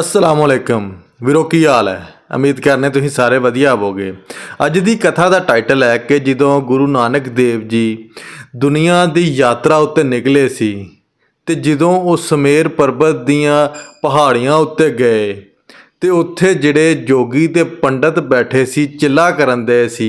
ਅਸਲਾਮ ਵਾਲੇਕਮ ਵੀਰੋ, ਕੀ ਹਾਲ ਹੈ? ਉਮੀਦ ਕਰਨੇ ਤੁਸੀਂ ਸਾਰੇ ਵਧੀਆ ਹੋਵੋਗੇ। ਅੱਜ ਦੀ ਕਥਾ ਦਾ ਟਾਈਟਲ ਹੈ ਕਿ ਜਦੋਂ ਗੁਰੂ ਨਾਨਕ ਦੇਵ ਜੀ ਦੁਨੀਆ ਦੀ ਯਾਤਰਾ ਉੱਤੇ ਨਿਕਲੇ ਸੀ ਤੇ ਜਦੋਂ ਉਹ ਸਮੇਰ ਪਰਬਤ ਦੀਆਂ ਪਹਾੜੀਆਂ ਉੱਤੇ ਗਏ ਤੇ ਉੱਥੇ ਜਿਹੜੇ ਜੋਗੀ ਤੇ ਪੰਡਤ ਬੈਠੇ ਸੀ, ਚਿੱਲਾ ਕਰਨ ਦੇ ਸੀ।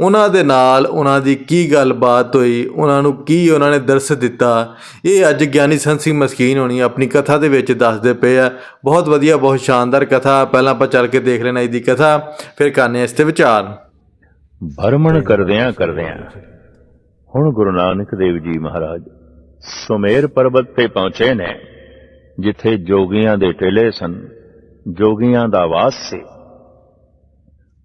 ਉਹਨਾਂ ਦੇ ਨਾਲ ਉਹਨਾਂ ਦੀ ਕੀ ਗੱਲਬਾਤ ਹੋਈ, ਉਹਨਾਂ ਨੂੰ ਕੀ ਉਹਨਾਂ ਨੇ ਦਰਸ ਦਿੱਤਾ? ਇਹ ਅੱਜ ਗਿਆਨੀ ਸੰਤ ਸਿੰਘ ਮਸਕੀਨ ਹੋਣੀ ਆਪਣੀ ਕਥਾ ਦੇ ਵਿੱਚ ਦੱਸਦੇ ਪਏ ਆ। ਬਹੁਤ ਵਧੀਆ, ਬਹੁਤ ਸ਼ਾਨਦਾਰ ਕਥਾ। ਪਹਿਲਾਂ ਆਪਾਂ ਚੱਲ ਕੇ ਦੇਖ ਲੈਣਾ ਇਹਦੀ ਕਥਾ, ਫਿਰ ਕਰਨੇ ਇਸ ਤੇ ਵਿਚਾਰ। ਭਰਮਣ ਕਰਦਿਆਂ ਕਰਦਿਆਂ, ਹੁਣ ਗੁਰੂ ਨਾਨਕ ਦੇਵ ਜੀ ਮਹਾਰਾਜ ਸੁਮੇਰ ਪਰਬਤ ਤੇ ਪਹੁੰਚੇ ਨੇ, ਜਿੱਥੇ ਜੋਗੀਆਂ ਦੇ ਟੇਲੇ ਸਨ। ਜੋਗੀਆਂ ਦਾ ਵਾਸ ਸੀ।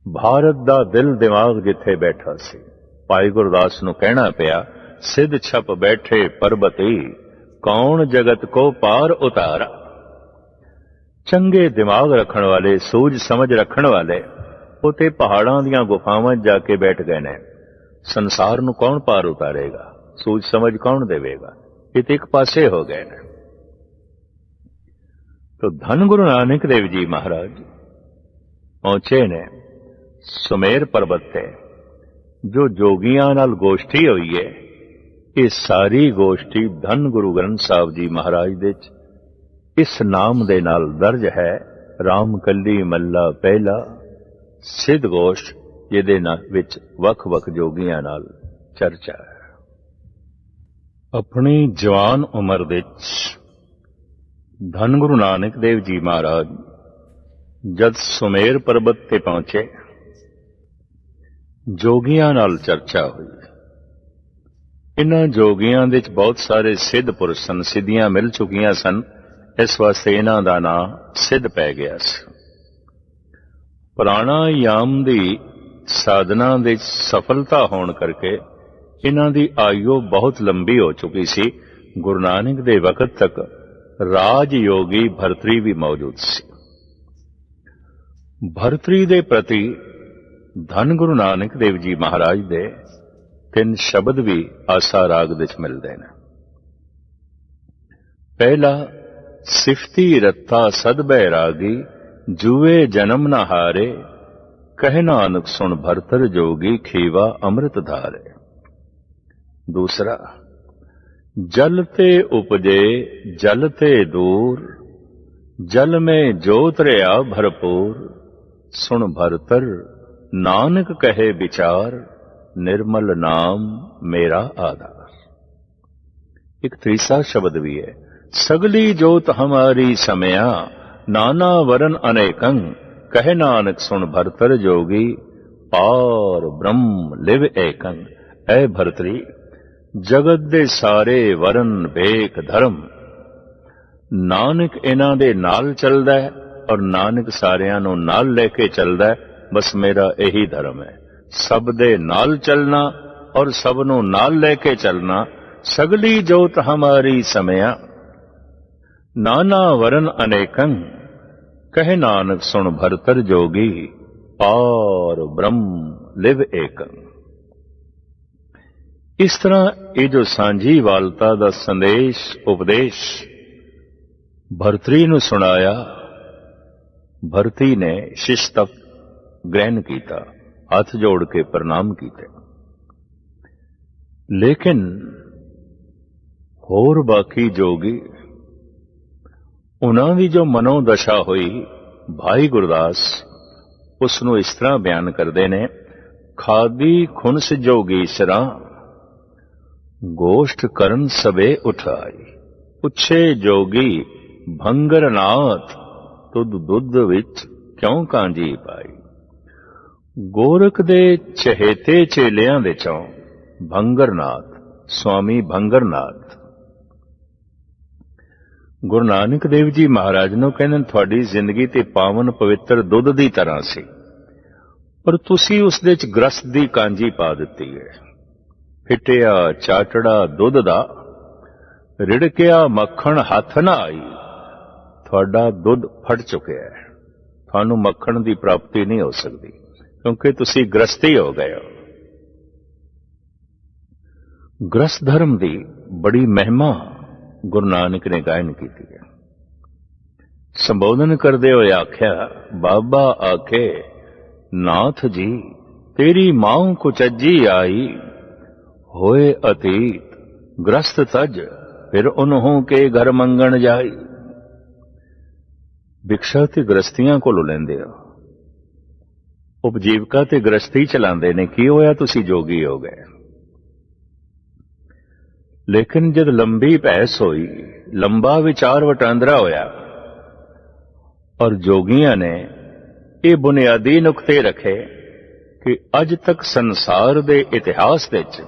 ਭਾਰਤ ਦਾ ਦਿਲ ਦਿਮਾਗ ਜਿੱਥੇ ਬੈਠਾ ਸੀ, ਭਾਈ ਗੁਰਦਾਸ ਨੂੰ ਕਹਿਣਾ ਪਿਆ, ਸਿੱਧ ਛਪ ਬੈਠੇ ਪਰਬਤੀ, ਕੌਣ ਜਗਤ ਕੋ ਪਾਰ ਉਤਾਰਾ? ਚੰਗੇ ਦਿਮਾਗ ਰੱਖਣ ਵਾਲੇ, ਸੂਝ ਸਮਝ ਰੱਖਣ ਵਾਲੇ ਉਤੇ ਪਹਾੜਾਂ ਦੀਆਂ ਗੁਫਾਵਾਂ ਜਾ ਕੇ ਬੈਠ ਗਏ ਨੇ। ਸੰਸਾਰ ਨੂੰ ਕੌਣ ਪਾਰ ਉਤਾਰੇਗਾ? ਸੂਝ ਸਮਝ ਕੌਣ ਦੇਵੇਗਾ? ਇਹ ਤੇ ਇੱਕ ਪਾਸੇ ਹੋ ਗਏ ਨੇ। ਤੋ ਧੰਨ ਗੁਰੂ ਨਾਨਕ ਦੇਵ ਜੀ ਮਹਾਰਾਜ ਪਹੁੰਚੇ ਨੇ ਸੁਮੇਰ ਪਰਬਤ ਤੇ ਜੋ ਜੋਗੀਆਂ ਨਾਲ ਗੋਸ਼ਟੀ ਹੋਈ ਹੈ ਇਹ ਸਾਰੀ ਗੋਸ਼ਟੀ ਧੰਨ ਗੁਰੂ ਗ੍ਰੰਥ ਸਾਹਿਬ ਜੀ ਮਹਾਰਾਜ ਦੇ ਚ ਇਸ ਨਾਮ ਦੇ ਨਾਲ ਦਰਜ ਹੈ RAM ਕੱਲੀ ਮੱਲਾ ਪਹਿਲਾ ਸਿੱਧ ਗੋਸ਼ਟ ਜਿਹਦੇ ਨਾਲ ਵਿੱਚ ਵੱਖ-ਵੱਖ ਜੋਗੀਆਂ ਨਾਲ ਚਰਚਾ ਹੈ ਆਪਣੀ ਜਵਾਨ ਉਮਰ ਵਿੱਚ ਧੰਨ ਗੁਰੂ ਨਾਨਕ ਦੇਵ ਜੀ ਮਹਾਰਾਜ, ਜਦ ਸੁਮੇਰ ਪਰਬਤ ਤੇ ਪਹੁੰਚੇ, ਜੋਗੀਆਂ ਨਾਲ ਚਰਚਾ ਹੋਈ। ਇਨ੍ਹਾਂ ਜੋਗੀਆਂ ਦੇ ਵਿੱਚ ਬਹੁਤ ਸਾਰੇ ਸਿੱਧ ਪੁਰਸ਼ ਸਨ, ਸਿੱਧੀਆਂ ਮਿਲ ਚੁੱਕੀਆਂ ਸਨ, ਇਸ ਵਾਸਤੇ ਇਹਨਾਂ ਦਾ ਨਾਂ ਸਿੱਧ ਪੈ ਗਿਆ ਸੀ। ਪ੍ਰਾਣਾਯਾਮ ਦੀ ਸਾਧਨਾ ਦੇ ਸਫਲਤਾ ਹੋਣ ਕਰਕੇ ਇਹਨਾਂ ਦੀ ਆਯੂ ਬਹੁਤ ਲੰਬੀ ਹੋ ਚੁੱਕੀ ਸੀ। ਗੁਰੂ ਨਾਨਕ ਦੇ ਵਕਤ ਤੱਕ ਰਾਜ ਯੋਗੀ ਭਰਤਰੀ ਵੀ ਮੌਜੂਦ ਸੀ। ਭਰਤਰੀ ਦੇ ਪ੍ਰਤੀ ਧੰਨ ਗੁਰੂ ਨਾਨਕ ਦੇਵ ਜੀ ਮਹਾਰਾਜ ਦੇ ਤਿੰਨ ਸ਼ਬਦ ਵੀ ਆਸਾ ਰਾਗ ਵਿੱਚ ਮਿਲਦੇ ਨੇ। ਪਹਿਲਾ, ਸਿਫਤੀ ਰੱਤਾ ਸਦ ਬੈਰਾਗੀ, ਜੂਏ ਜਨਮ ਨਾ ਹਾਰੇ, ਕਹਿ ਨਾਨਕ ਸੁਣ ਭਰਤਰ ਜੋਗੀ ਖੀਵਾ ਅੰਮ੍ਰਿਤ ਧਾਰੇ। ਦੂਸਰਾ ਜਲ ਤੇ ਉਪਜੇ, ਜਲ ਤੇ ਦੂਰ। ਜਲ में ਜੋਤ ਰਿਆ ਭਰਪੂਰ। ਸੁਣ ਭਰਤਰ, ਨਾਨਕ ਕਹੇ ਵਿਚਾਰ, ਨਿਰਮਲ ਨਾਮ ਮੇਰਾ ਆਧਾਰ। ਇੱਕ ਤੀਸਰਾ ਸ਼ਬਦ ਵੀ ਹੈ। ਸਗਲੀ ਜੋਤ ਹਮਾਰੀ ਸਮਿਆ, ਨਾਨਾ ਵਰਨ ਅਨੇਕੰ। ਕਹਿ ਨਾਨਕ, ਸੁਣ ਭਰਤਰ ਜੋਗੀ, ਪਾਰ ਬ੍ਰਹਮ ਲਿਵ ਏਕੰ। ਐ ਭਰਤਰੀ ਜਗਤ ਦੇ ਸਾਰੇ ਵਰਨ ਵੇਖ, ਧਰਮ। ਨਾਨਕ ਇਹਨਾਂ ਦੇ ਨਾਲ ਚੱਲਦਾ ਹੈ ਔਰ ਨਾਨਕ ਸਾਰਿਆਂ ਨੂੰ ਨਾਲ ਲੈ ਕੇ ਚੱਲਦਾ ਹੈ। ਬਸ ਮੇਰਾ ਇਹੀ ਧਰਮ ਹੈ। ਸਭ ਦੇ ਨਾਲ ਚੱਲਣਾ ਔਰ ਸਭ ਨੂੰ ਨਾਲ ਲੈ ਕੇ ਚੱਲਣਾ, ਸਗਲੀ ਜੋਤ ਹਮਾਰੀ ਸਮਿਆ। ਨਾਨਾ ਵਰਨ ਅਨੇਕੰ, ਕਹੇ ਨਾਨਕ ਸੁਣ ਭਰਤਰ ਜੋਗੀ ਪਾਰ ਬ੍ਰਹਮ ਲਿਵ ਏਕੰ। ਇਸ ਤਰ੍ਹਾਂ ਇਹ ਜੋ ਸਾਂਝੀ ਵਾਲਤਾ ਦਾ ਸੰਦੇਸ਼, ਉਪਦੇਸ਼ ਭਰਤਰੀ ਨੂੰ ਸੁਣਾਇਆ, ਭਰਤੀ ਨੇ ਸ਼ਿਸ਼ਤਕ ਗ੍ਰਹਿਣ ਕੀਤਾ, ਹੱਥ ਜੋੜ ਕੇ ਪ੍ਰਣਾਮ ਕੀਤੇ। ਲੇਕਿਨ ਹੋਰ ਬਾਕੀ ਜੋਗੀ, ਉਹਨਾਂ ਦੀ ਜੋ ਮਨੋ ਦਸ਼ਾ ਹੋਈ, ਭਾਈ ਗੁਰਦਾਸ ਉਸ ਨੂੰ ਇਸ ਤਰ੍ਹਾਂ ਬਿਆਨ ਕਰਦੇ ਨੇ, ਖਾਦੀ ਖੁਨਸ ਜੋਗੀ ਸਰਾਂ ਗੋਸ਼ਟ ਕਰਨ ਸਵੇ ਉਠਾਈ। ਪੁੱਛੇ ਜੋਗੀ, ਭੰਗਰਨਾਥ, ਤੁਧ ਦੁੱਧ ਵਿੱਚ ਕਿਉਂ ਕਾਂਜੀ ਪਾਈ? ਗੋਰਖ ਦੇ ਚਹੇਤੇ ਚੇਲਿਆਂ ਦੇ ਚੋਂ ਭੰਗਰਨਾਥ, ਸਵਾਮੀ ਭੰਗਰਨਾਥ। ਗੁਰੂ ਨਾਨਕ ਦੇਵ ਜੀ ਮਹਾਰਾਜ ਨੂੰ ਕਹਿੰਦੇ ਤੁਹਾਡੀ ਜ਼ਿੰਦਗੀ ਤੇ ਪਾਵਨ ਪਵਿੱਤਰ ਦੁੱਧ ਦੀ ਤਰ੍ਹਾਂ ਸੀ, ਪਰ ਤੁਸੀਂ ਉਸ ਦੇ ਚ ਗ੍ਰਸਤ ਦੀ ਕਾਂਜੀ ਪਾ ਦਿੱਤੀ ਹੈ। ਫਿਟਿਆ ਚਾਟੜਾ ਦੁੱਧ ਦਾ ਰਿੜਕਿਆ ਮੱਖਣ ਹੱਥ ਨਾ ਆਈ ਤੁਹਾਡਾ ਦੁੱਧ ਫਟ ਚੁੱਕਿਆ ਹੈ ਤੁਹਾਨੂੰ ਮੱਖਣ ਦੀ ਪ੍ਰਾਪਤੀ ਨਹੀਂ ਹੋ ਸਕਦੀ ਕਿਉਂਕਿ ਤੁਸੀਂ ਗ੍ਰਸਤੀ ਹੋ ਗਏ ਹੋ ਗ੍ਰਸਤ ਧਰਮ ਦੀ ਬੜੀ ਮਹਿਮਾ ਗੁਰੂ ਨਾਨਕ ਨੇ ਗਾਇਨ ਕੀਤੀ ਹੈ ਸੰਬੋਧਨ ਕਰਦੇ ਹੋਏ ਆਖਿਆ ਬਾਬਾ ਆਖੇ ਨਾਥ ਜੀ ਤੇਰੀ ਮਾਂ ਕੁਚੱਜੀ ਆਈ ਹੋਏ ਅਤੀਤ, ਗ੍ਰਸਤ ਤਜ, ਫਿਰ ਉਨਹੋਂ ਕੇ ਘਰ ਮੰਗਣ ਜਾਈ। ਭਿਕਸ਼ਾ ਤੇ ਗ੍ਰਸਤੀਆਂ ਕੋਲੋਂ ਲੈਂਦੇ ਹੋ। ਉਪਜੀਵਕਾ ਤੇ ਗ੍ਰਸਤੀ ਚਲਾਉਂਦੇ ਨੇ, ਕੀ ਹੋਇਆ ਤੁਸੀਂ ਜੋਗੀ ਹੋ ਗਏ? ਲੇਕਿਨ ਜਦ ਲੰਬੀ ਬਹਿਸ ਹੋਈ, ਲੰਬਾ ਵਿਚਾਰ ਵਟਾਂਦਰਾ ਹੋਇਆ, ਔਰ ਜੋਗੀਆਂ ਨੇ ਇਹ ਬੁਨਿਆਦੀ ਨੁਕਤੇ ਰੱਖੇ ਕਿ ਅੱਜ ਤੱਕ ਸੰਸਾਰ ਦੇ ਇਤਿਹਾਸ ਵਿੱਚ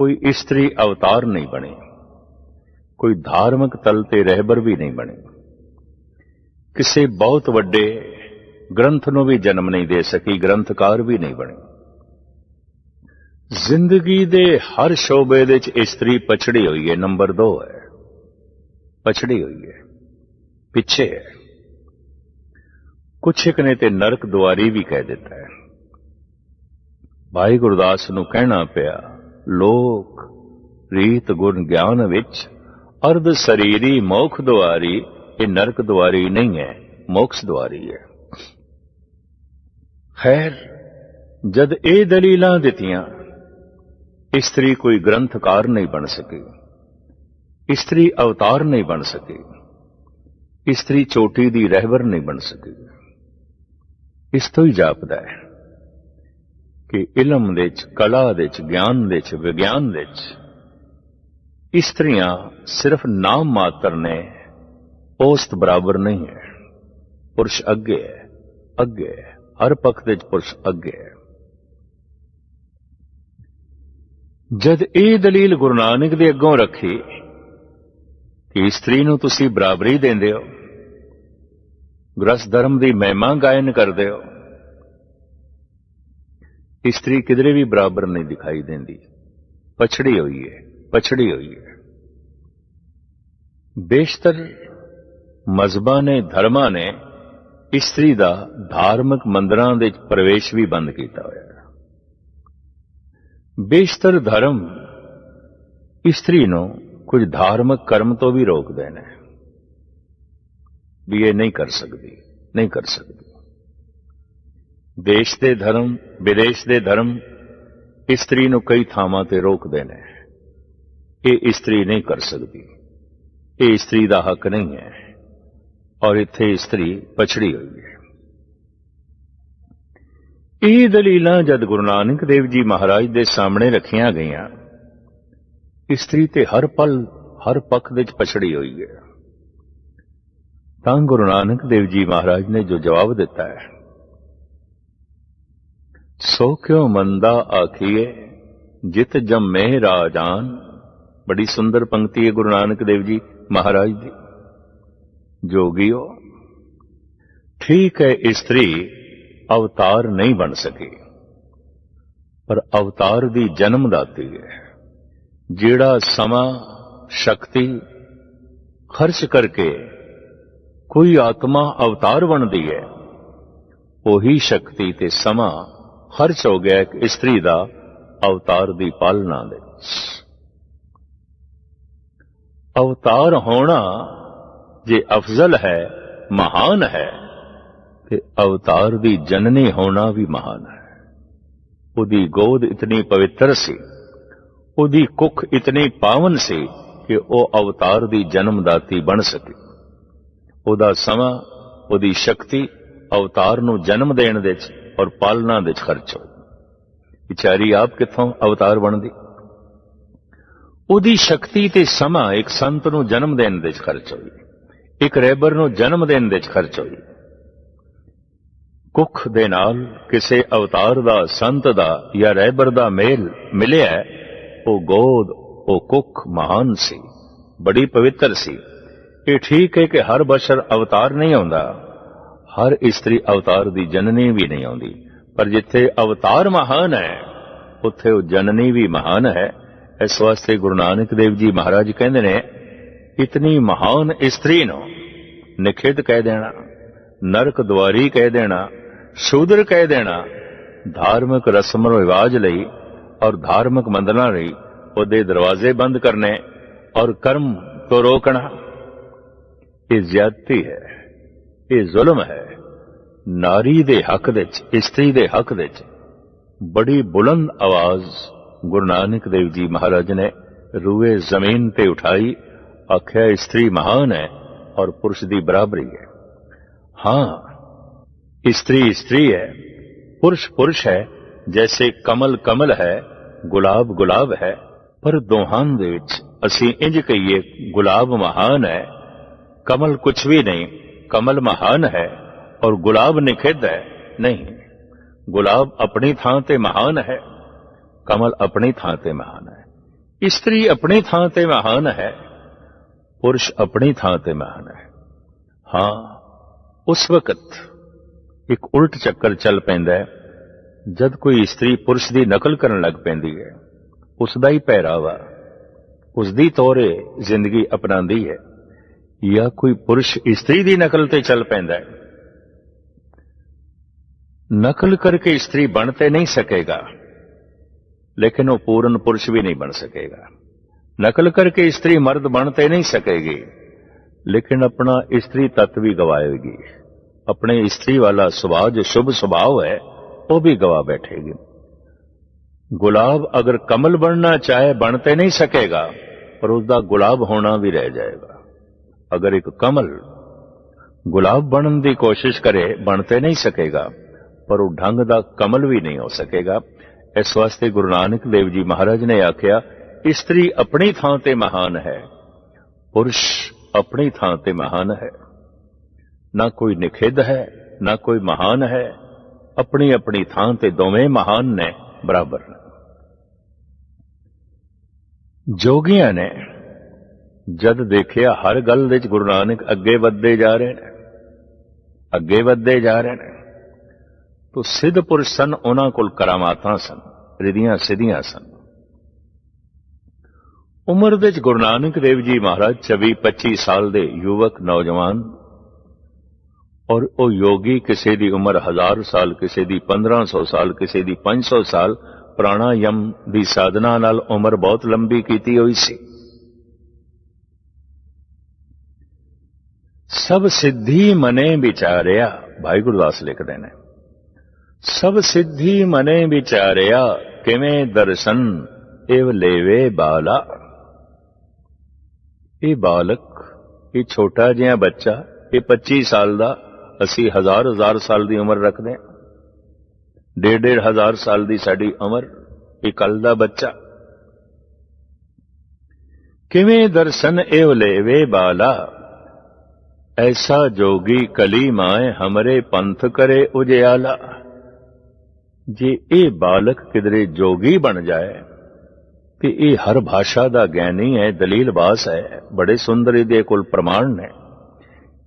ਕੋਈ ਇਸਤਰੀ ਅਵਤਾਰ ਨਹੀਂ ਬਣੀ। ਕੋਈ ਧਾਰਮਿਕ ਤਲ ਤੇ ਰਹਿਬਰ ਵੀ ਨਹੀਂ ਬਣੀ। ਕਿਸੇ ਬਹੁਤ ਵੱਡੇ ਗ੍ਰੰਥ ਨੂੰ ਵੀ ਜਨਮ ਨਹੀਂ ਦੇ ਸਕੀ, ਗ੍ਰੰਥਕਾਰ ਵੀ ਨਹੀਂ ਬਣੇ। ਜ਼ਿੰਦਗੀ ਦੇ ਹਰ ਸ਼ੋਬੇ ਦੇ ਵਿੱਚ ਇਸਤਰੀ ਪਛੜੀ ਹੋਈ ਹੈ, ਨੰਬਰ 2 ਹੈ। ਪਛੜੀ ਹੋਈ ਹੈ, ਪਿੱਛੇ ਹੈ। ਕੁਛ ਇੱਕ ਨੇ ਤੇ ਨਰਕ ਦੁਆਰੀ ਵੀ ਕਹਿ ਦਿੱਤਾ ਹੈ। ਭਾਈ ਗੁਰਦਾਸ ਨੂੰ ਕਹਿਣਾ ਪਿਆ ਲੋਕ ਰੀਤ ਗੁਣ ਗਿਆਨ ਵਿੱਚ, ਅਰਧ ਸਰੀਰੀ ਮੋਖ ਦੁਆਰੀ, ਇਹ ਨਰਕ ਦੁਆਰੀ ਨਹੀਂ ਹੈ, ਮੋਕਸ ਦੁਆਰੀ ਹੈ। ਖੈਰ, ਜਦ ਇਹ ਦਲੀਲਾਂ ਦਿੱਤੀਆਂ, ਇਸਤਰੀ ਕੋਈ ਗ੍ਰੰਥਕਾਰ ਨਹੀਂ ਬਣ ਸਕੀ। ਇਸਤਰੀ ਅਵਤਾਰ ਨਹੀਂ ਬਣ ਸਕੀ। ਇਸਤਰੀ ਚੋਟੀ ਦੀ ਰਹਿਬਰ ਨਹੀਂ ਬਣ ਸਕੀ। ਇਸ ਤੋਂ ਹੀ ਜਾਪਦਾ ਹੈ। ਕਿ ਇਲਮ ਦੇ ਵਿੱਚ, ਕਲਾ ਦੇ ਵਿੱਚ, ਗਿਆਨ ਦੇ ਵਿੱਚ, ਵਿਗਿਆਨ ਦੇ ਵਿੱਚ ਇਸਤਰੀਆਂ ਸਿਰਫ ਨਾਮ ਮਾਤਰ ਨੇ ਔਸਤ ਬਰਾਬਰ ਨਹੀਂ ਹੈ। ਪੁਰਸ਼ ਅੱਗੇ ਹੈ ਅੱਗੇ ਹੈ, ਹਰ ਪੱਖ ਦੇ ਵਿੱਚ ਪੁਰਸ਼ ਅੱਗੇ ਹੈ। ਜਦ ਇਹ ਦਲੀਲ ਗੁਰੂ ਨਾਨਕ ਦੇ ਅੱਗੋਂ ਰੱਖੀ ਕਿ ਇਸਤਰੀ ਨੂੰ ਤੁਸੀਂ ਬਰਾਬਰੀ ਦਿੰਦੇ ਹੋ, ਗ੍ਰਸ ਧਰਮ ਦੀ ਮਹਿਮਾ ਗਾਇਨ ਕਰਦੇ ਹੋ ਇਸਤਰੀ ਕਿਧਰੇ ਵੀ ਬਰਾਬਰ ਨਹੀਂ ਦਿਖਾਈ ਦਿੰਦੀ। ਪਛੜੀ ਹੋਈ ਹੈ ਪਛੜੀ ਹੋਈ ਹੈ ਬੇਸ਼ਤਰ ਮਜ਼ਬਾਂ ਨੇ, ਧਰਮਾਂ ਨੇ ਇਸਤਰੀ ਦਾ ਧਾਰਮਿਕ ਮੰਦਰਾਂ ਦੇ ਪ੍ਰਵੇਸ਼ ਵੀ ਬੰਦ ਕੀਤਾ ਹੋਇਆ ਹੈ। ਬੇਸ਼ਤਰ ਧਰਮ ਇਸਤਰੀ ਨੂੰ ਕੁਝ ਧਾਰਮਿਕ ਕਰਮ ਤੋਂ ਵੀ ਰੋਕਦੇ ਨੇ। ਵੀ ਇਹ ਨਹੀਂ ਕਰ ਸਕਦੀ, ਨਹੀਂ ਕਰ ਸਕਦੀ। ਦੇਸ਼ ਦੇ ਧਰਮ, ਵਿਦੇਸ਼ ਦੇ ਧਰਮ ਇਸਤਰੀ ਨੂੰ ਕਈ ਥਾਵਾਂ ਤੇ ਰੋਕਦੇ ਨੇ। ਇਹ ਇਸਤਰੀ ਨਹੀਂ ਕਰ ਸਕਦੀ। ਇਹ ਇਸਤਰੀ ਦਾ ਹੱਕ ਨਹੀਂ ਹੈ। ਔਰ ਇੱਥੇ ਇਸਤਰੀ ਪਛੜੀ ਹੋਈ ਹੈ। ਇਹ ਦਲੀਲਾਂ ਜਦ ਗੁਰੂ ਨਾਨਕ ਦੇਵ ਜੀ ਮਹਾਰਾਜ ਦੇ ਸਾਹਮਣੇ ਰੱਖੀਆਂ ਗਈਆਂ, ਇਸਤਰੀ ਤੇ ਹਰ ਪਲ, ਹਰ ਪੱਖ ਵਿੱਚ ਪਛੜੀ ਹੋਈ ਹੈ। ਤਾਂ ਗੁਰੂ ਨਾਨਕ ਦੇਵ ਜੀ ਮਹਾਰਾਜ ਨੇ ਜੋ ਜਵਾਬ ਦਿੱਤਾ ਹੈ ਸੋ ਕਿਉ ਮੰਦਾ ਆਖੀਏ ਜਿਤ ਜੰਮੇ ਰਾਜਾਨ। ਬੜੀ ਸੁੰਦਰ ਪੰਕਤੀ ਹੈ ਗੁਰੂ ਨਾਨਕ ਦੇਵ ਜੀ ਮਹਾਰਾਜ ਦੀ। ਜੋਗੀਓ, ਠੀਕ ਹੈ ਇਸਤਰੀ ਅਵਤਾਰ ਨਹੀਂ ਬਣ ਸਕੀ। ਪਰ ਅਵਤਾਰ ਦੀ ਜਨਮ ਦਾਤੀ ਹੈ। ਜਿਹੜਾ ਸਮਾਂ, ਸ਼ਕਤੀ, ਖਰਚ ਕਰਕੇ ਕੋਈ ਆਤਮਾ ਅਵਤਾਰ ਬਣਦੀ ਹੈ, ਉਹੀ ਸ਼ਕਤੀ ਤੇ ਸਮਾਂ ਖਰਚ ਹੋ ਗਿਆ ਇੱਕ ਇਸਤਰੀ ਦਾ ਅਵਤਾਰ ਦੀ ਪਾਲਣਾ ਦੇ ਅਵਤਾਰ ਹੋਣਾ ਜੇ ਅਫਜ਼ਲ ਹੈ, ਮਹਾਨ ਹੈ, ਤੇ ਅਵਤਾਰ ਦੀ ਜਨਨੀ ਹੋਣਾ ਵੀ ਮਹਾਨ ਹੈ। ਉਹਦੀ ਗੋਦ ਇਤਨੀ ਪਵਿੱਤਰ ਸੀ, ਉਹਦੀ ਕੁੱਖ ਇਤਨੀ ਪਾਵਨ ਸੀ ਕਿ ਉਹ ਅਵਤਾਰ ਦੀ ਜਨਮਦਾਤੀ ਬਣ ਸਕੇ। ਉਹਦਾ ਸਮਾਂ, ਉਹਦੀ ਸ਼ਕਤੀ ਅਵਤਾਰ ਨੂੰ ਜਨਮ ਦੇਣ ਦੇ ਵਿੱਚ ਔਰ ਪਾਲਣਾ ਦੇ ਖਰਚ ਹੋ ਵਿਚਾਰੀ ਆਪ ਕਿੱਥੋਂ ਅਵਤਾਰ ਬਣਦੀ? ਉਹਦੀ ਸ਼ਕਤੀ ਤੇ ਸਮਾਂ ਇੱਕ ਸੰਤ ਨੂੰ ਜਨਮ ਦੇਣ ਦੇ ਖਰਚ ਹੋਈ। ਇੱਕ ਰੈਬਰ ਨੂੰ ਜਨਮ ਦੇਣ ਦੇ ਖਰਚ ਹੋਈ। ਕੁੱਖ ਦੇ ਨਾਲ ਕਿਸੇ ਅਵਤਾਰ ਦਾ, ਸੰਤ ਦਾ ਜਾਂ ਰਹਿਬਰ ਦਾ ਮੇਲ ਮਿਲਿਆ ਉਹ ਗੋਦ, ਉਹ ਕੁੱਖ ਮਹਾਨ ਸੀ, ਬੜੀ ਪਵਿੱਤਰ ਸੀ। ਇਹ ਠੀਕ ਹੈ ਕਿ ਹਰ ਬਸ਼ਰ ਅਵਤਾਰ ਨਹੀਂ ਆਉਂਦਾ। ਹਰ ਇਸਤਰੀ ਅਵਤਾਰ ਦੀ ਜਨਨੀ ਵੀ ਨਹੀਂ ਆਉਂਦੀ। ਪਰ ਜਿੱਥੇ ਅਵਤਾਰ ਮਹਾਨ ਹੈ, ਉੱਥੇ ਉਹ ਜਨਨੀ ਵੀ ਮਹਾਨ ਹੈ। ਇਸ ਵਾਸਤੇ ਗੁਰੂ ਨਾਨਕ ਦੇਵ ਜੀ ਮਹਾਰਾਜ ਕਹਿੰਦੇ ਨੇ, ਇਤਨੀ ਮਹਾਨ ਇਸਤਰੀ ਨੂੰ ਨਿਖਿਤ ਕਹਿ ਦੇਣਾ, ਨਰਕ ਦੁਆਰੀ ਕਹਿ ਦੇਣਾ, ਸ਼ੂਦਰ ਕਹਿ ਦੇਣਾ, ਧਾਰਮਿਕ ਰਸਮ ਰਿਵਾਜ ਲਈ ਔਰ ਧਾਰਮਿਕ ਮੰਦਲਾਂ ਲਈ ਉਹਦੇ ਦਰਵਾਜ਼ੇ ਬੰਦ ਕਰਨੇ ਔਰ ਕਰਮ ਤੋਂ ਰੋਕਣਾ, ਇਹ ਜ਼ਿਆਦਤੀ ਹੈ। ਇਹ ਜ਼ੁਲਮ ਹੈ। ਨਾਰੀ ਦੇ ਹੱਕ ਵਿੱਚ, ਇਸਤਰੀ ਦੇ ਹੱਕ ਵਿੱਚ ਬੜੀ ਬੁਲੰਦ ਆਵਾਜ਼ ਗੁਰੂ ਨਾਨਕ ਦੇਵ ਜੀ ਮਹਾਰਾਜ ਨੇ ਰੂਏ ਜ਼ਮੀਨ ਤੇ ਉਠਾਈ, ਆਖਿਆ, ਇਸਤਰੀ ਮਹਾਨ ਹੈ ਔਰ ਪੁਰਸ਼ ਦੀ ਬਰਾਬਰੀ ਹੈ। ਹਾਂ, ਇਸਤਰੀ ਇਸਤਰੀ ਹੈ, ਪੁਰਸ਼ ਪੁਰਸ਼ ਹੈ, ਜੈਸੇ ਕਮਲ ਕਮਲ ਹੈ, ਗੁਲਾਬ ਗੁਲਾਬ ਹੈ, ਪਰ ਦੋਹਾਂ ਦੇ ਵਿੱਚ ਅਸੀਂ ਇੰਜ ਕਹੀਏ ਗੁਲਾਬ ਮਹਾਨ ਹੈ, ਕਮਲ ਕੁਝ ਵੀ ਨਹੀਂ ਕਮਲ ਮਹਾਨ ਹੈ ਔਰ ਗੁਲਾਬ ਨਿਖਿੱਧ ਹੈ। ਨਹੀਂ, ਗੁਲਾਬ ਆਪਣੀ ਥਾਂ ਤੇ ਮਹਾਨ ਹੈ। ਕਮਲ ਆਪਣੀ ਥਾਂ ਤੇ ਮਹਾਨ ਹੈ। ਇਸਤਰੀ ਆਪਣੀ ਥਾਂ ਤੇ ਮਹਾਨ ਹੈ। ਪੁਰਸ਼ ਆਪਣੀ ਥਾਂ ਤੇ ਮਹਾਨ ਹੈ। ਹਾਂ, ਉਸ ਵਕਤ ਇੱਕ ਉਲਟ ਚੱਕਰ ਚੱਲ ਪੈਂਦਾ ਹੈ। ਜਦ ਕੋਈ ਇਸਤਰੀ ਪੁਰਸ਼ ਦੀ ਨਕਲ ਕਰਨ ਲੱਗ ਪੈਂਦੀ ਹੈ ਉਸ ਦਾ ਹੀ ਪਹਿਰਾਵਾ ਉਸ ਦੀ ਤੌਰੇ ਜ਼ਿੰਦਗੀ ਅਪਣਾਉਂਦੀ ਹੈ। ਜਾਂ ਕੋਈ ਪੁਰਸ਼ ਇਸਤਰੀ ਦੀ ਨਕਲ ਤੇ ਚੱਲ ਪੈਂਦਾ ਹੈ। ਨਕਲ ਕਰਕੇ ਇਸਤਰੀ ਬਣ ਤੇ ਨਹੀਂ ਸਕੇਗਾ, ਲੇਕਿਨ ਉਹ ਪੂਰਨ ਪੁਰਸ਼ ਵੀ ਨਹੀਂ ਬਣ ਸਕੇਗਾ। ਨਕਲ ਕਰਕੇ ਇਸਤਰੀ ਮਰਦ ਬਣ ਤੇ ਨਹੀਂ ਸਕੇਗੀ, ਲੇਕਿਨ ਆਪਣਾ ਇਸਤਰੀ ਤੱਤ ਵੀ ਗਵਾਏਗੀ। ਆਪਣੇ ਇਸਤਰੀ ਵਾਲਾ ਸੁਭਾਅ ਜੋ ਸ਼ੁਭ ਸੁਭਾਅ ਹੈ, ਉਹ ਵੀ ਗਵਾ ਬੈਠੇਗੀ। ਗੁਲਾਬ ਅਗਰ ਕਮਲ ਬਣਨਾ ਚਾਹੇ ਬਣ ਤੇ ਨਹੀਂ ਸਕੇਗਾ, ਪਰ ਉਸ ਦਾ ਗੁਲਾਬ ਹੋਣਾ ਵੀ ਰਹਿ ਜਾਏਗਾ। ਅਗਰ ਇੱਕ ਕਮਲ ਗੁਲਾਬ ਬਣਨ ਦੀ ਕੋਸ਼ਿਸ਼ ਕਰੇ, ਬਣ ਤੇ ਨਹੀਂ ਸਕੇਗਾ, ਪਰ ਉਹ ਢੰਗ ਦਾ ਕਮਲ ਵੀ ਨਹੀਂ ਹੋ ਸਕੇਗਾ। ਇਸ ਵਾਸਤੇ ਗੁਰੂ ਨਾਨਕ ਦੇਵ ਜੀ ਮਹਾਰਾਜ ਨੇ ਆਖਿਆ, ਇਸਤਰੀ ਆਪਣੀ ਥਾਂ ਤੇ ਮਹਾਨ ਹੈ, ਪੁਰਸ਼ ਆਪਣੀ ਥਾਂ ਤੇ ਮਹਾਨ ਹੈ। ਨਾ ਕੋਈ ਨਿਖੇਧ ਹੈ, ਨਾ ਕੋਈ ਮਹਾਨ ਹੈ ਆਪਣੀ ਆਪਣੀ ਥਾਂ ਤੇ ਦੋਵੇਂ ਮਹਾਨ ਨੇ, ਬਰਾਬਰ ਜੋਗੀਆਂ ਨੇ ਜਦ ਦੇਖਿਆ ਹਰ ਗੱਲ ਵਿੱਚ ਗੁਰੂ ਨਾਨਕ ਅੱਗੇ ਵੱਧਦੇ ਜਾ ਰਹੇ ਨੇ, ਅੱਗੇ ਵੱਧਦੇ ਜਾ ਰਹੇ ਨੇ, ਤੋ ਸਿੱਧ ਪੁਰਸ਼ ਸਨ, ਉਹਨਾਂ ਕੋਲ ਕਰਾਮਾਤਾਂ ਸਨ, ਰਿਧੀਆਂ ਸਿੱਧੀਆਂ ਸਨ। ਉਮਰ ਵਿੱਚ ਗੁਰੂ ਨਾਨਕ ਦੇਵ ਜੀ ਮਹਾਰਾਜ 24 25 ਸਾਲ ਦੇ ਯੁਵਕ ਨੌਜਵਾਨ ਔਰ ਉਹ ਯੋਗੀ ਕਿਸੇ ਦੀ ਉਮਰ 1000 ਸਾਲ, ਕਿਸੇ ਦੀ 1500 ਸਾਲ, ਕਿਸੇ ਦੀ 500 ਸਾਲ, ਪ੍ਰਾਣਾਯਮ ਦੀ ਸਾਧਨਾ ਨਾਲ ਉਮਰ ਬਹੁਤ ਲੰਬੀ ਕੀਤੀ ਹੋਈ ਸੀ। ਸਭ ਸਿੱਧੀ ਮਨੇ ਵਿਚਾਰਿਆ ਭਾਈ ਗੁਰਦਾਸ ਲਿਖਦੇ ਨੇ। ਸਭ ਸਿੱਧੀ ਮਨੇ ਵਿਚਾਰਿਆ, ਕਿਵੇਂ ਦਰਸ਼ਨ ਇਵ ਲੇਵੇ ਬਾਲਾ। ਇਹ ਬਾਲਕ, ਇਹ ਛੋਟਾ ਜਿਹਾ ਬੱਚਾ, ਇਹ 25 ਸਾਲ ਦਾ, ਅਸੀਂ ਹਜ਼ਾਰ ਹਜ਼ਾਰ ਸਾਲ ਦੀ ਉਮਰ ਰੱਖਦੇ ਹਾਂ। ਡੇਢ ਡੇਢ ਹਜ਼ਾਰ ਸਾਲ ਦੀ ਸਾਡੀ ਉਮਰ, ਇਹ ਕੱਲ ਦਾ ਬੱਚਾ। ਕਿਵੇਂ ਦਰਸ਼ਨ ਇਵ ਲੇਵੇ ਬਾਲਾ ਐਸਾ ਜੋਗੀ ਕਲੀ ਮਾਏ ਹਮਰੇ ਪੰਥ ਕਰੇ ਉਜਿਆਲਾ ਜੇ ਇਹ ਬਾਲਕ ਕਿਦਰੇ ਜੋਗੀ ਬਣ ਜਾਏ ਤੇ ਇਹ ਹਰ ਭਾਸ਼ਾ ਦਾ ਗਿਆਨੀ ਹੈ ਦਲੀਲਬਾਸ ਹੈ ਬੜੇ ਸੁੰਦਰ ਇਹਦੇ ਕੋਲ ਪ੍ਰਮਾਣ ਨੇ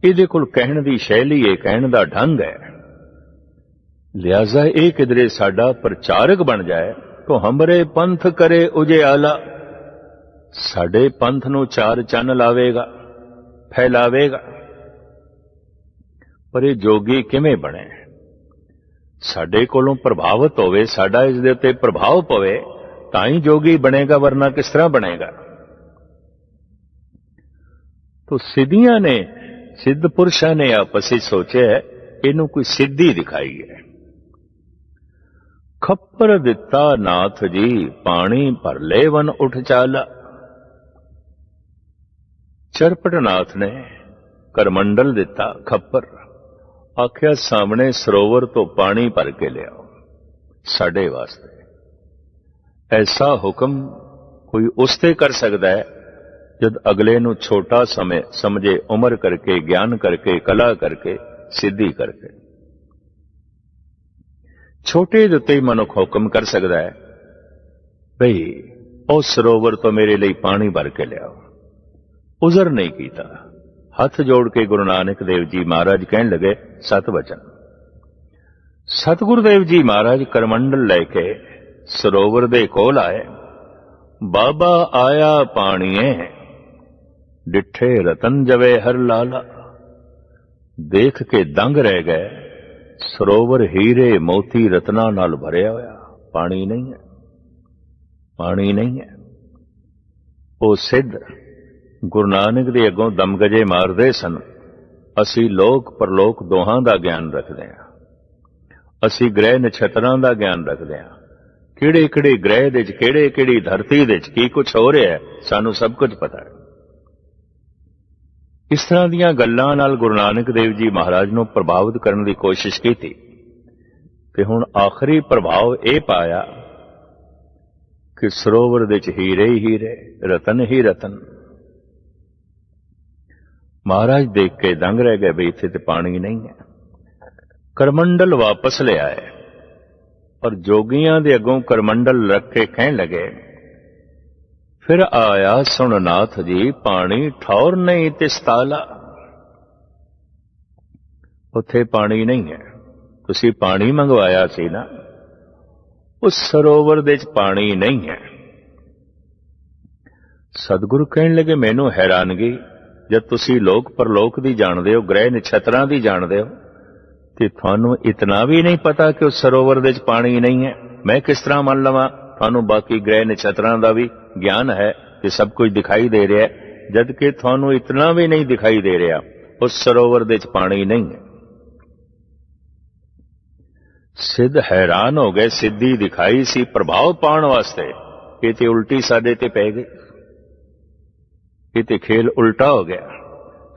ਇਹਦੇ ਕੋਲ ਕਹਿਣ ਦੀ ਸ਼ੈਲੀ ਹੈ ਕਹਿਣ ਦਾ ਢੰਗ ਹੈ ਲਿਆਜ਼ਾ ਇਹ ਕਿਦਰੇ ਸਾਡਾ ਪ੍ਰਚਾਰਕ ਬਣ ਜਾਏ ਤਾਂ ਹਮਰੇ ਪੰਥ ਕਰੇ ਉਜੇ ਆਲਾ ਸਾਡੇ ਪੰਥ ਨੂੰ ਚਾਰ ਚੰਨ ਲਾਵੇਗਾ ਫੈਲਾਵੇਗਾ ਪਰ ਇਹ ਜੋਗੀ ਕਿਵੇਂ ਬਣੇ? ਸਾਡੇ ਕੋਲੋਂ ਪ੍ਰਭਾਵਿਤ ਹੋਵੇ, ਸਾਡਾ ਇਸ ਦੇ ਉੱਤੇ ਪ੍ਰਭਾਵ ਪਵੇ, ਤਾਂ ਹੀ ਜੋਗੀ ਬਣੇਗਾ, ਵਰਨਾ ਕਿਸ ਤਰ੍ਹਾਂ ਬਣੇਗਾ? ਤੋ ਸਿੱਧੀਆਂ ਨੇ, ਸਿੱਧ ਪੁਰਸ਼ਾਂ ਨੇ ਆਪਸ ਵਿੱਚ ਸੋਚਿਆ ਇਹਨੂੰ ਕੋਈ ਸਿੱਧੀ ਦਿਖਾਈ ਹੈ। ਖੱਪਰ ਦਿੱਤਾ ਨਾਥ ਜੀ, ਪਾਣੀ ਭਰ ਲੈ ਵਨ ਉਠ ਚਾਲਾ। ਚਰਪਟਨਾਥ ਨੇ ਕਰਮੰਡਲ ਦਿੱਤਾ ਖੱਪਰ। ਆਖਿਆ, ਸਾਹਮਣੇ ਸਰੋਵਰ ਤੋਂ ਪਾਣੀ ਭਰ ਕੇ ਲਿਆਓ। ਸਾਡੇ ਵਾਸਤੇ। ਐਸਾ ਹੁਕਮ ਕੋਈ ਉਸ ਤੇ ਕਰ ਸਕਦਾ ਹੈ, ਜਦ ਅਗਲੇ ਨੂੰ ਛੋਟਾ ਸਮੇਂ ਸਮਝੇ, ਉਮਰ ਕਰਕੇ, ਗਿਆਨ ਕਰਕੇ, ਕਲਾ ਕਰਕੇ, ਸਿੱਧੀ ਕਰਕੇ। ਛੋਟੇ ਦੇ ਉੱਤੇ ਮਨੁੱਖ ਹੁਕਮ ਕਰ ਸਕਦਾ ਹੈ, ਭਈ, ਉਹ ਸਰੋਵਰ ਤੋਂ ਮੇਰੇ ਲਈ ਪਾਣੀ ਭਰ ਕੇ ਲਿਆਓ। ਉਜ਼ਰ ਨਹੀਂ ਕੀਤਾ। ਹੱਥ ਜੋੜ ਕੇ ਗੁਰੂ ਨਾਨਕ ਦੇਵ ਜੀ ਮਹਾਰਾਜ ਕਹਿਣ ਲੱਗੇ, ਸਤ ਵਚਨ। ਸਤਿਗੁਰੂ ਦੇਵ ਜੀ ਮਹਾਰਾਜ ਕਰਮੰਡਲ ਲੈ ਕੇ ਸਰੋਵਰ ਦੇ ਕੋਲ ਆਏ। ਬਾਬਾ ਆਇਆ ਪਾਣੀਏ, ਡਿੱਠੇ ਰਤਨ ਜਵੇ ਹਰ ਲਾਲਾ। ਦੇਖ ਕੇ ਦੰਗ ਰਹਿ ਗਏ, ਸਰੋਵਰ ਹੀਰੇ ਮੋਤੀ ਰਤਨਾ ਨਾਲ ਭਰਿਆ ਹੋਇਆ। ਪਾਣੀ ਨਹੀਂ ਹੈ, ਪਾਣੀ ਨਹੀਂ ਹੈ। ਉਹ ਸਿੱਧ ਗੁਰੂ ਨਾਨਕ ਦੇ ਅੱਗੋਂ ਦਮਗਜੇ ਮਾਰਦੇ ਸਨ। ਅਸੀਂ ਲੋਕ ਪਰਲੋਕ ਦੋਹਾਂ ਦਾ ਗਿਆਨ ਰੱਖਦੇ ਹਾਂ। ਅਸੀਂ ਗ੍ਰਹਿ ਨਛਤਰਾਂ ਦਾ ਗਿਆਨ ਰੱਖਦੇ ਹਾਂ। ਕਿਹੜੇ ਕਿਹੜੇ ਗ੍ਰਹਿ ਦੇ ਵਿੱਚ ਕਿਹੜੇ ਕਿਹੜੀ ਧਰਤੀ ਦੇ ਵਿੱਚ ਕੀ ਕੁਝ ਹੋ ਰਿਹਾ ਹੈ, ਸਾਨੂੰ ਸਭ ਕੁਝ ਪਤਾ ਹੈ। ਇਸ ਤਰ੍ਹਾਂ ਦੀਆਂ ਗੱਲਾਂ ਨਾਲ ਗੁਰੂ ਨਾਨਕ ਦੇਵ ਜੀ ਮਹਾਰਾਜ ਨੂੰ ਪ੍ਰਭਾਵਿਤ ਕਰਨ ਦੀ ਕੋਸ਼ਿਸ਼ ਕੀਤੀ। ਤੇ ਹੁਣ ਆਖਰੀ ਪ੍ਰਭਾਵ ਇਹ ਪਾਇਆ ਕਿ ਸਰੋਵਰ ਦੇ ਵਿੱਚ ਹੀਰੇ ਹੀ ਹੀਰੇ ਰਤਨ ਹੀ ਰਤਨ। ਮਹਾਰਾਜ ਦੇਖ ਕੇ ਦੰਗ ਰਹਿ ਗਏ ਵੀ ਇੱਥੇ ਤੇ ਪਾਣੀ ਨਹੀਂ ਹੈ। ਕਰਮੰਡਲ ਵਾਪਸ ਲਿਆਏ ਔਰ ਜੋਗੀਆਂ ਦੇ ਅੱਗੋਂ ਕਰਮੰਡਲ ਰੱਖ ਕੇ ਕਹਿਣ ਲੱਗੇ, ਫਿਰ ਆਇਆ ਸੁਣਨਾਥ ਜੀ, ਪਾਣੀ ਠੌਰ ਨਹੀਂ ਤੇ ਸਤਾਲਾ। ਉੱਥੇ ਪਾਣੀ ਨਹੀਂ ਹੈ। ਤੁਸੀਂ ਪਾਣੀ ਮੰਗਵਾਇਆ ਸੀ ਨਾ? ਉਸ ਸਰੋਵਰ ਦੇ ਵਿੱਚ ਪਾਣੀ ਨਹੀਂ ਹੈ। ਸਤਿਗੁਰੂ ਕਹਿਣ ਲੱਗੇ, ਮੈਨੂੰ ਹੈਰਾਨਗੀ। ਜਦ ਤੁਸੀਂ ਲੋਕ ਪਰਲੋਕ ਦੀ ਜਾਣਦੇ ਹੋ, ਗ੍ਰਹਿ ਨਛਤਰਾਂ ਦੀ ਜਾਣਦੇ ਹੋ, ਤੇ ਤੁਹਾਨੂੰ ਇਤਨਾ ਵੀ ਨਹੀਂ ਪਤਾ ਕਿ ਉਸ ਸਰੋਵਰ ਦੇ ਵਿੱਚ ਪਾਣੀ ਨਹੀਂ ਹੈ। ਮੈਂ ਕਿਸ ਤਰ੍ਹਾਂ ਮੰਨ ਲਵਾਂ? ਤੁਹਾਨੂੰ ਬਾਕੀ ਗ੍ਰਹਿ ਨਛਤਰਾਂ ਦਾ ਵੀ ਗਿਆਨ ਹੈ ਕਿ ਸਭ ਕੁਝ ਦਿਖਾਈ ਦੇ ਰਿਹਾ ਹੈ ਜਦ ਕਿ ਤੁਹਾਨੂੰ ਇਤਨਾ ਵੀ ਨਹੀਂ ਦਿਖਾਈ ਦੇ ਰਿਹਾ, ਉਸ ਸਰੋਵਰ ਦੇ ਵਿੱਚ ਪਾਣੀ ਨਹੀਂ ਹੈ। ਸਿੱਧ ਹੈਰਾਨ ਹੋ ਗਏ, ਸਿੱਧੀ ਦਿਖਾਈ ਸੀ ਪ੍ਰਭਾਵ ਪਾਉਣ ਵਾਸਤੇ, ਇਹ ਤੇ ਉਲਟੀ ਸਾਡੇ ਤੇ ਪੈ ਗਈ। ਇਹ ਤੇ ਖੇਲ ਉਲਟਾ ਹੋ ਗਿਆ।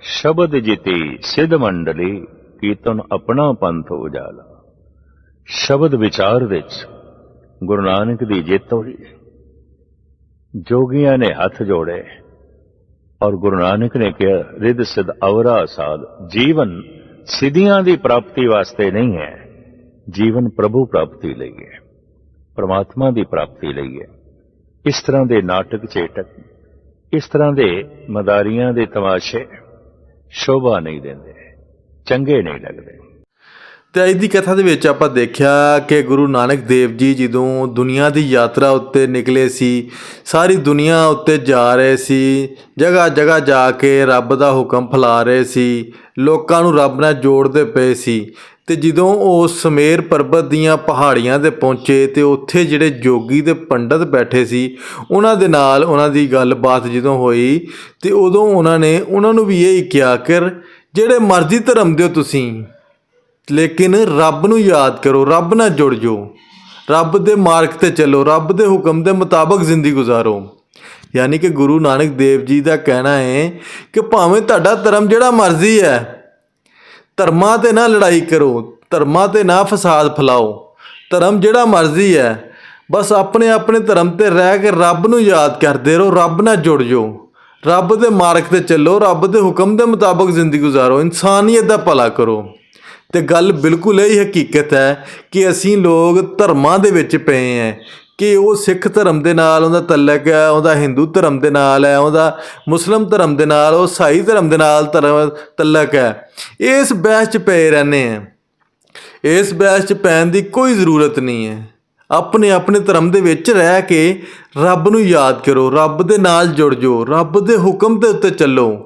ਸ਼ਬਦ ਜਿਤੀ ਸਿੱਧ ਮੰਡਲੀ ਕੀਰਤਨ ਆਪਣਾ ਪੰਥ ਉਜਾਲਾ। ਸ਼ਬਦ ਵਿਚਾਰ ਵਿੱਚ ਗੁਰੂ ਨਾਨਕ ਦੀ ਜਿੱਤ ਹੋਈ। ਜੋਗੀਆਂ ਨੇ ਹੱਥ ਜੋੜੇ ਔਰ ਗੁਰੂ ਨਾਨਕ ਨੇ ਕਿਹਾ, ਰਿੱਧ ਸਿਧ ਅਵਰਾ ਸਾਧ, ਜੀਵਨ ਸਿੱਧੀਆਂ ਦੀ ਪ੍ਰਾਪਤੀ ਵਾਸਤੇ ਨਹੀਂ ਹੈ, ਜੀਵਨ ਪ੍ਰਭੂ ਪ੍ਰਾਪਤੀ ਲਈ ਹੈ, ਪ੍ਰਮਾਤਮਾ ਦੀ ਪ੍ਰਾਪਤੀ ਲਈ ਹੈ। ਇਸ ਤਰ੍ਹਾਂ ਦੇ ਨਾਟਕ ਚੇਟਕ ਇਸ ਤਰ੍ਹਾਂ ਦੇ ਮਦਾਰੀਆਂ ਦੇ ਤਮਾਸ਼ੇ ਸ਼ੋਭਾ ਨਹੀਂ ਦਿੰਦੇ, ਚੰਗੇ ਨਹੀਂ ਲੱਗਦੇ। ਤੇ ਅੱਜ ਦੀ ਕਥਾ ਦੇ ਵਿੱਚ ਆਪਾਂ ਦੇਖਿਆ ਕਿ ਗੁਰੂ ਨਾਨਕ ਦੇਵ ਜੀ ਜਦੋਂ ਦੁਨੀਆ ਦੀ ਯਾਤਰਾ ਉੱਤੇ ਨਿਕਲੇ ਸੀ, ਸਾਰੀ ਦੁਨੀਆ ਉੱਤੇ ਜਾ ਰਹੇ ਸੀ ਜਗ੍ਹਾ ਜਗ੍ਹਾ ਜਾ ਕੇ ਰੱਬ ਦਾ ਹੁਕਮ ਫੈਲਾ ਰਹੇ ਸੀ, ਲੋਕਾਂ ਨੂੰ ਰੱਬ ਨਾਲ ਜੋੜਦੇ ਪਏ ਸੀ ਤੇ ਜਦੋਂ ਉਹ ਸਮੇਰ ਪਰਬਤ ਦੀਆਂ ਪਹਾੜੀਆਂ ਤੇ ਪਹੁੰਚੇ ਤੇ ਉੱਥੇ ਜਿਹੜੇ ਜੋਗੀ ਤੇ ਪੰਡਤ ਬੈਠੇ ਸੀ, ਉਹਨਾਂ ਦੇ ਨਾਲ ਉਹਨਾਂ ਦੀ ਗੱਲਬਾਤ ਜਦੋਂ ਹੋਈ ਤੇ ਉਦੋਂ ਉਹਨਾਂ ਨੇ ਉਹਨਾਂ ਨੂੰ ਵੀ ਇਹ ਕਿਹਾ ਕਿ ਜਿਹੜੇ ਮਰਜ਼ੀ ਧਰਮ ਦੇ ਤੁਸੀਂ, ਲੇਕਿਨ ਰੱਬ ਨੂੰ ਯਾਦ ਕਰੋ, ਰੱਬ ਨਾਲ ਜੁੜ ਜਾਓ। ਰੱਬ ਦੇ ਮਾਰਗ ਤੇ ਚੱਲੋ, ਰੱਬ ਦੇ ਹੁਕਮ ਦੇ ਮੁਤਾਬਕ ਜ਼ਿੰਦਗੀ ਗੁਜ਼ਾਰੋ। ਯਾਨੀ ਕਿ ਗੁਰੂ ਨਾਨਕ ਦੇਵ ਜੀ ਦਾ ਕਹਿਣਾ ਹੈ ਕਿ ਭਾਵੇਂ ਤੁਹਾਡਾ ਧਰਮ ਜਿਹੜਾ ਮਰਜ਼ੀ ਹੈ ਧਰਮਾਂ ਤੇ ਨਾ ਲੜਾਈ ਕਰੋ, ਧਰਮਾਂ ਤੇ ਨਾ ਫਸਾਦ ਫੈਲਾਓ। ਧਰਮ ਜਿਹੜਾ ਮਰਜ਼ੀ ਹੈ, ਬਸ ਆਪਣੇ ਆਪਣੇ ਧਰਮ ਤੇ ਰਹਿ ਕੇ ਰੱਬ ਨੂੰ ਯਾਦ ਕਰਦੇ ਰਹੋ, ਰੱਬ ਨਾਲ ਜੁੜ ਜਾਓ। ਰੱਬ ਦੇ ਮਾਰਗ ਤੇ ਚੱਲੋ, ਰੱਬ ਦੇ ਹੁਕਮ ਦੇ ਮੁਤਾਬਕ ਜ਼ਿੰਦਗੀ ਗੁਜ਼ਾਰੋ, ਇਨਸਾਨੀਅਤ ਦਾ ਭਲਾ ਕਰੋ। ਤੇ ਗੱਲ ਬਿਲਕੁਲ ਇਹ ਹਕੀਕਤ ਹੈ ਕਿ ਅਸੀਂ ਲੋਕ ਧਰਮਾਂ ਦੇ ਵਿੱਚ ਪਏ ਹਾਂ। ਕਿ ਉਹ ਸਿੱਖ ਧਰਮ ਦੇ ਨਾਲ, ਉਹਦਾ ਤਲਕ ਹੈ, ਉਹਦਾ ਹਿੰਦੂ ਧਰਮ ਦੇ ਨਾਲ ਹੈ, ਉਹਦਾ ਮੁਸਲਮ ਧਰਮ ਦੇ ਨਾਲ, ਉਹ ਸਾਈ ਧਰਮ ਦੇ ਨਾਲ ਧਰਮ ਤਲਕ ਹੈ। ਇਸ ਬਹਿਸ 'ਚ ਪਏ ਰਹਿੰਦੇ ਆ ਇਸ ਬਹਿਸ 'ਚ ਪੈਣ ਦੀ ਕੋਈ ਜ਼ਰੂਰਤ ਨਹੀਂ ਹੈ। ਆਪਣੇ ਆਪਣੇ ਧਰਮ ਦੇ ਵਿੱਚ ਰਹਿ ਕੇ ਰੱਬ ਨੂੰ ਯਾਦ ਕਰੋ। ਰੱਬ ਦੇ ਨਾਲ ਜੁੜ ਜਾਓ ਰੱਬ ਦੇ ਹੁਕਮ ਦੇ ਉੱਤੇ ਚੱਲੋ।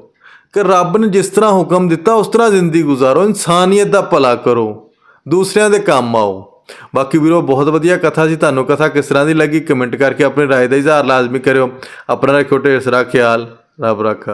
ਕਿ ਰੱਬ ਨੇ ਜਿਸ ਤਰ੍ਹਾਂ ਹੁਕਮ ਦਿੱਤਾ, ਉਸ ਤਰ੍ਹਾਂ ਜ਼ਿੰਦਗੀ ਗੁਜ਼ਾਰੋ। ਇਨਸਾਨੀਅਤ ਦਾ ਭਲਾ ਕਰੋ। ਦੂਸਰਿਆਂ ਦੇ ਕੰਮ ਆਓ। ਬਾਕੀ ਵੀਰੋ ਬਹੁਤ ਵਧੀਆ ਕਥਾ ਸੀ ਤੁਹਾਨੂੰ ਕਥਾ ਕਿਸ ਤਰ੍ਹਾਂ ਦੀ ਲੱਗੀ ਕਮੈਂਟ ਕਰਕੇ ਆਪਣੀ رائے ਦਾ ਇਜ਼ਹਾਰ ਲਾਜ਼ਮੀ ਕਰਿਓ ਆਪਣਾ ਰੱਖਿਓ ਢੇਰ ਸਾਰਾ ਖਿਆਲ ਰੱਬ ਰੱਖਾ